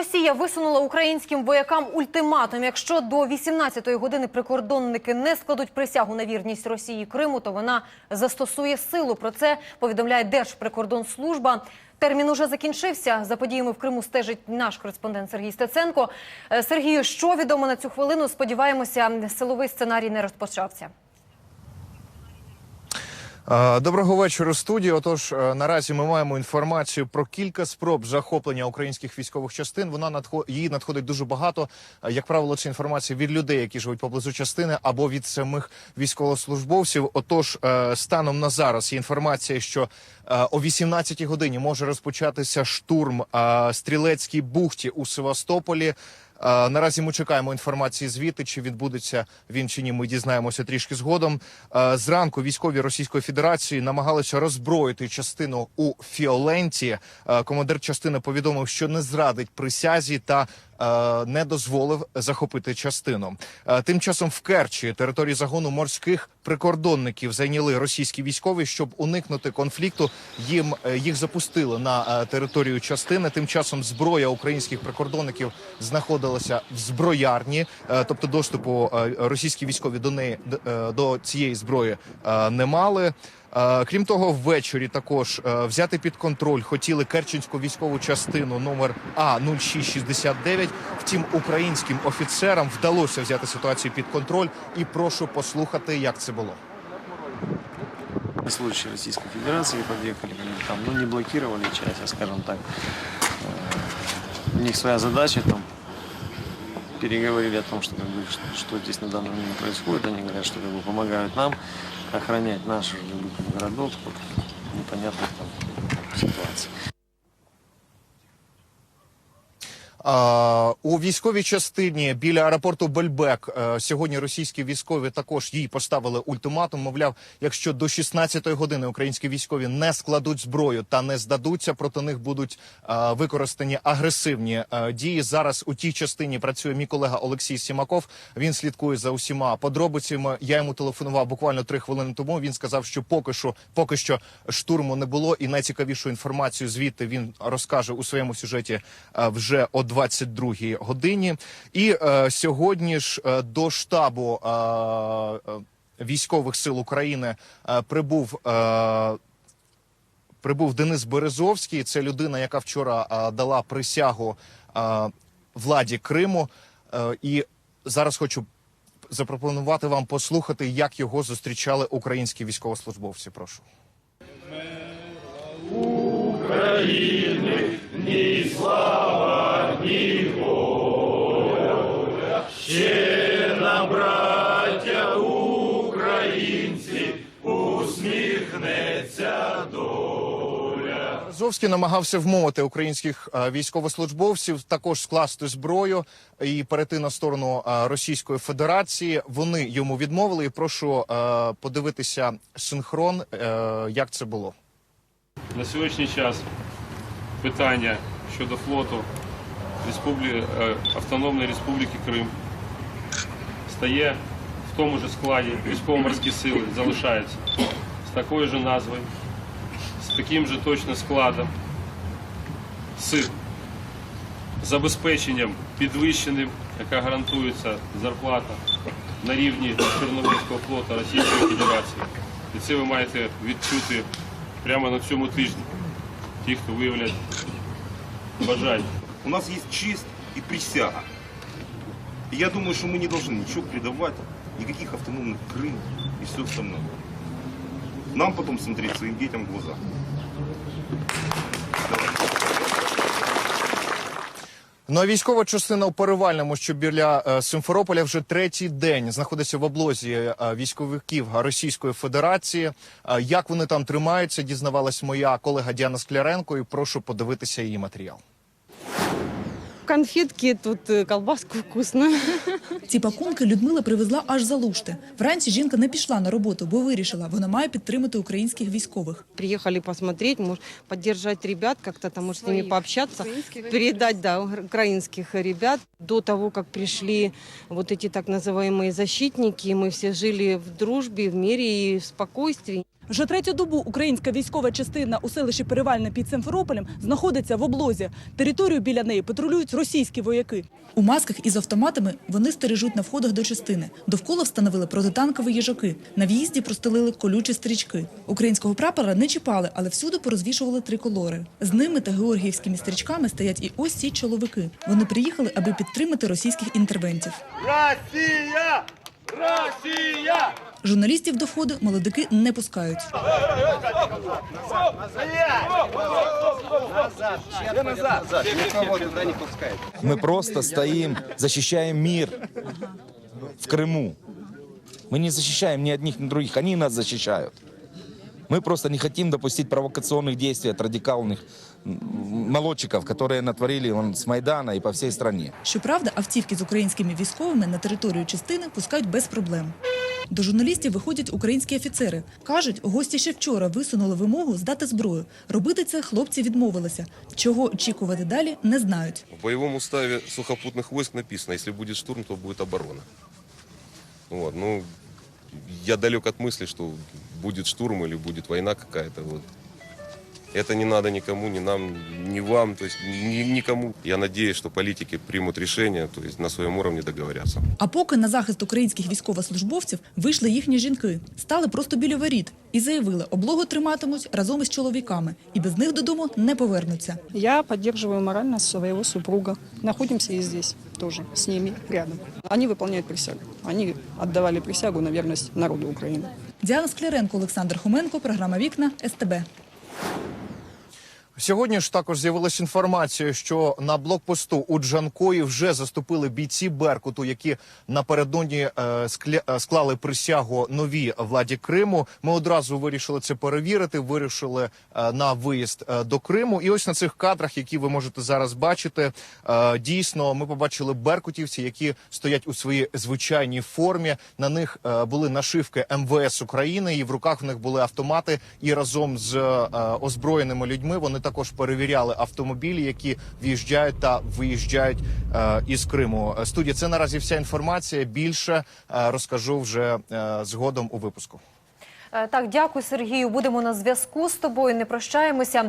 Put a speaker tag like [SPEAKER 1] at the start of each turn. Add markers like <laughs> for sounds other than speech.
[SPEAKER 1] Росія висунула українським воякам ультиматум. Якщо до 18-ї години прикордонники не складуть присягу на вірність Росії Криму, то вона застосує силу. Про це повідомляє Держприкордонслужба. Термін уже закінчився. За подіями в Криму стежить наш кореспондент Сергій Стеценко. Е, Сергію, що відомо на цю хвилину? Сподіваємося, силовий сценарій не розпочався.
[SPEAKER 2] Доброго вечора, студії. Отож, е, наразі ми маємо інформацію про кілька спроб захоплення українських військових частин. Вона надхо... її надходить дуже багато. Е, Як правило, це інформація від людей, які живуть поблизу частини, або від самих військовослужбовців. Отож, е, станом на зараз є інформація, що о 18-й годині може розпочатися штурм стрілецькій бухті у Севастополі. Е, Наразі ми чекаємо інформації звідти, чи відбудеться він чи ні. Ми дізнаємося трішки згодом. Е, Зранку військові Російської Федерації намагалися роззброїти частину у Фіоленті. Е, Командир частини повідомив, що не зрадить присязі та не дозволив захопити частину. Е, Тим часом в Керчі території загону морських прикордонників зайняли російські військові, щоб уникнути конфлікту. Їм е, їх запустили на е, територію частини. Тим часом зброя українських прикордонників знаходилася в зброярні, е, тобто доступу е, російські військові до неї е, до цієї зброї е, не мали. Е, Крім того, ввечері також е, взяти під контроль хотіли Керченську військову частину номер А 0669 Втім, українським офіцерам вдалося взяти ситуацію під контроль. І прошу послухати, як це було.
[SPEAKER 3] случае Российской Федерации подъехали, там, ну, не блокировали часть, а, скажем так, э, у них своя задача там, переговорили о том, что, как бы, что, что здесь на данный момент происходит, они говорят, что как бы, помогают нам охранять наши как бы, городок от непонятных там ситуаций.
[SPEAKER 2] У військовій частині біля аеропорту Бельбек е, сьогодні російські військові також їй поставили ультиматум. Мовляв, якщо до 16-ї години українські військові не складуть зброю та не здадуться, проти них будуть е, використані агресивні е, дії. Зараз у тій частині працює мій колега Олексій Сімаков. Він слідкує за усіма подробицями. Я йому телефонував буквально три хвилини тому. Він сказав, що поки що поки що штурму не було, і найцікавішу інформацію звідти він розкаже у своєму сюжеті вже о 22-й годині. І е, сьогодні ж е, до штабу е, е, військових сил України е, прибув. Е, Прибув Денис Березовський. Це людина, яка вчора е, дала присягу е, владі Криму. Е, і зараз хочу запропонувати вам послухати, як його зустрічали українські військовослужбовці. Прошу. Березовський намагався вмовити українських е, військовослужбовців також скласти зброю і перейти на сторону е, Російської Федерації. Вони йому відмовили. І прошу е, подивитися синхрон, як це було.
[SPEAKER 4] На сьогоднішній час питання щодо флоту Республі... е, Автономної Республіки Крим стає в тому ж складі військово-морські сили, залишається з такою ж назвою, з таким же точно складом, з забезпеченням підвищеним, яка гарантується зарплата на рівні Чорноморського флоту Російської Федерації. І це ви маєте відчути прямо на цьому тижні. Ті, хто виявлять бажання.
[SPEAKER 5] У нас есть честь и присяга. И я думаю, что мы не должны ничего предавать, никаких автономных Крым и все остальное. Нам потом смотреть своим детям в глаза.
[SPEAKER 2] Ну а військова частина у Перевальному, що біля е, Симферополя, вже третій день знаходиться в облозі е, військовиків Російської Федерації. Е, як вони там тримаються, дізнавалась моя колега Діана Скляренко. І прошу подивитися її матеріал.
[SPEAKER 6] Конфетки, тут э, колбаску вкусно. <laughs> Ці пакунки Людмила привезла аж за Лушти. Вранці жінка не пішла на роботу, бо вирішила, вона має підтримати українських військових.
[SPEAKER 7] Приехали посмотреть, может, поддержать ребят, как-то там, может, с ними пообщаться, передать, да, угр- украинских ребят. До того, как пришли вот эти так называемые защитники, мы все жили в дружбе, в мире и в спокойствии.
[SPEAKER 6] Вже третю добу українська військова частина у селищі Перевальне під Симферополем знаходиться в облозі. Територію біля неї патрулюють російські вояки. У масках із автоматами вони стережуть на входах до частини. Довкола встановили протитанкові їжаки. На в'їзді простелили колючі стрічки. Українського прапора не чіпали, але всюди порозвішували триколори. З ними та георгіївськими стрічками стоять і ось ці чоловіки. Вони приїхали, аби підтримати російських інтервентів.
[SPEAKER 8] Россия! Россия!
[SPEAKER 6] Журналістів до входу молодики не пускають.
[SPEAKER 9] Мы просто стоим, защищаем мир в Крыму. Мы не защищаем ни одних, ни других, они нас защищают. Мы просто не хотим допустить провокационных действий от радикальных м, молодчиков, которые натворили он, с Майдана и по всей стране.
[SPEAKER 6] Щоправда, автівки з українськими військовими на територію частини пускають без проблем. До журналістів виходять українські офіцери. Кажуть, гості ще вчора висунули вимогу здати зброю. Робити це хлопці відмовилися. Чого очікувати далі, не знають.
[SPEAKER 10] В бойовому ставі сухопутних войск написано, якщо буде штурм, то буде оборона. Вот, ну, я далек от мысли, что будет штурм или будет война какая-то. Вот. Это не надо никому, ни нам, ни вам, то есть ни- никому. Я надеюсь, что политики примут решение, то есть на своем уровне договорятся.
[SPEAKER 6] А поки на захист українських військовослужбовців вийшли їхні жінки, стали просто біля воріт і заявили, облогу триматимуть разом із чоловіками, і без них додому не повернуться.
[SPEAKER 11] Я поддерживаю морально своего супруга. Находимся и здесь тоже, с ними рядом. Они выполняют присягу. Они отдавали присягу на верность народу Украины.
[SPEAKER 6] Діана Скляренко, Олександр Хоменко, програма Вікна СТБ.
[SPEAKER 2] Сьогодні ж також з'явилася інформація, що на блокпосту у Джанкої вже заступили бійці Беркуту, які напередодні е, е, склали присягу новій владі Криму. Ми одразу вирішили це перевірити. Вирішили е, на виїзд е, до Криму. І ось на цих кадрах, які ви можете зараз бачити, дійсно ми побачили беркутівці, які стоять у своїй звичайній формі. На них були нашивки МВС України, і в руках в них були автомати. І разом з озброєними людьми вони також перевіряли автомобілі, які в'їжджають та виїжджають е, із Криму. Е, Студія, це наразі вся інформація. Більше е, розкажу вже е, згодом у випуску.
[SPEAKER 1] Е, Так, дякую, Сергію. Будемо на зв'язку з тобою. Не прощаємося.